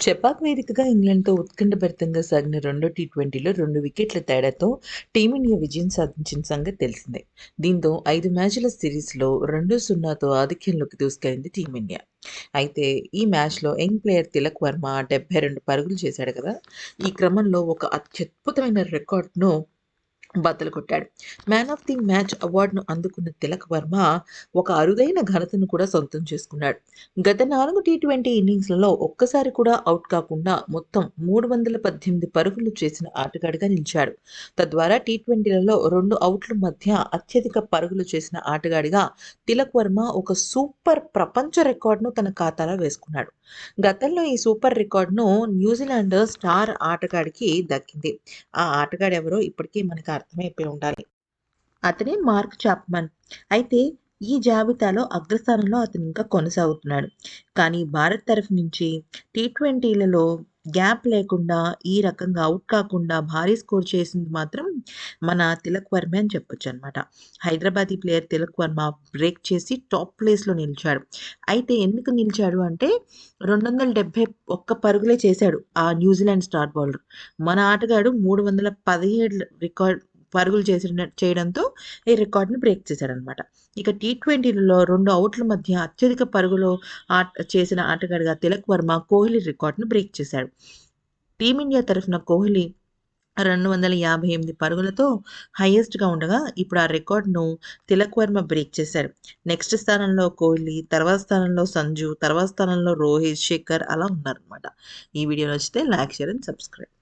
చెపాక్ వేదికగా ఇంగ్లాండ్తో ఉత్కంఠభరితంగా సాగిన రెండో టీ ట్వంటీలో రెండు వికెట్ల తేడాతో టీమిండియా విజయం సాధించిన సంగతి తెలిసిందే. దీంతో ఐదు మ్యాచ్ల సిరీస్లో రెండు సున్నాతో ఆధిక్యంలోకి దూసుకెళ్ళింది టీమిండియా. అయితే ఈ మ్యాచ్లో యంగ్ ప్లేయర్ తిలక్ వర్మ డెబ్బై రెండు పరుగులు చేశాడు కదా? ఈ క్రమంలో ఒక అత్యద్భుతమైన రికార్డ్ను బద్దలు కొట్టాడు. మ్యాన్ ఆఫ్ ది మ్యాచ్ అవార్డును అందుకున్న తిలక్ వర్మ ఒక అరుదైన ఘనతను కూడా సొంతం చేసుకున్నాడు. గత నాలుగు టీ ట్వంటీ ఇన్నింగ్స్లలో ఒక్కసారి కూడా అవుట్ కాకుండా మొత్తం మూడు వందల పద్దెనిమిది పరుగులు చేసిన ఆటగాడిగా నిలిచాడు. తద్వారా టీ ట్వంటీలలో రెండు అవుట్ల మధ్య అత్యధిక పరుగులు చేసిన ఆటగాడిగా తిలక్ వర్మ ఒక సూపర్ ప్రపంచ రికార్డును తన ఖాతాలో వేసుకున్నాడు. గతంలో ఈ సూపర్ రికార్డును న్యూజిలాండ్ స్టార్ ఆటగాడికి దక్కింది. ఆ ఆటగాడు ఎవరో ఇప్పటికీ మనకు అర్థమైపోయి ఉండాలి. అతనే మార్క్ చాప్మన్. అయితే ఈ జాబితాలో అగ్రస్థానంలో అతను ఇంకా కొనసాగుతున్నాడు. కానీ భారత్ తరఫు నుంచి టీ ట్వంటీలలో గ్యాప్ లేకుండా ఈ రకంగా అవుట్ కాకుండా భారీ స్కోర్ చేసింది మాత్రం మన తిలక్ వర్మ అని చెప్పొచ్చు అనమాట హైదరాబాదీ ప్లేయర్ తిలక్ వర్మ బ్రేక్ చేసి టాప్ ప్లేస్లో నిలిచాడు. అయితే ఎందుకు నిలిచాడు అంటే రెండు వందల డెబ్బై ఒక్క పరుగులే చేశాడు ఆ న్యూజిలాండ్ స్టార్ బౌలర్. మన ఆటగాడు మూడు వందల పదిహేడు రికార్డ్ పరుగులు చేసిన చేయడంతో ఈ రికార్డును బ్రేక్ చేశాడనమాట ఇక టీ ట్వంటీలలో రెండు అవుట్ల మధ్య అత్యధిక పరుగులు ఆట చేసిన ఆటగాడిగా తిలక్ వర్మ కోహ్లీ రికార్డును బ్రేక్ చేశాడు. టీమిండియా తరఫున కోహ్లీ రెండు వందల యాభై ఎనిమిది పరుగులతో హైయెస్ట్గా ఉండగా ఇప్పుడు ఆ రికార్డును తిలక్ వర్మ బ్రేక్ చేశాడు నెక్స్ట్ స్థానంలో కోహ్లీ తర్వాత స్థానంలో సంజు తర్వాత స్థానంలో రోహిత్ శేఖర్ అలా ఉన్నారనమాట ఈ వీడియో నచ్చితే లైక్ షేర్ అండ్ సబ్స్క్రైబ్.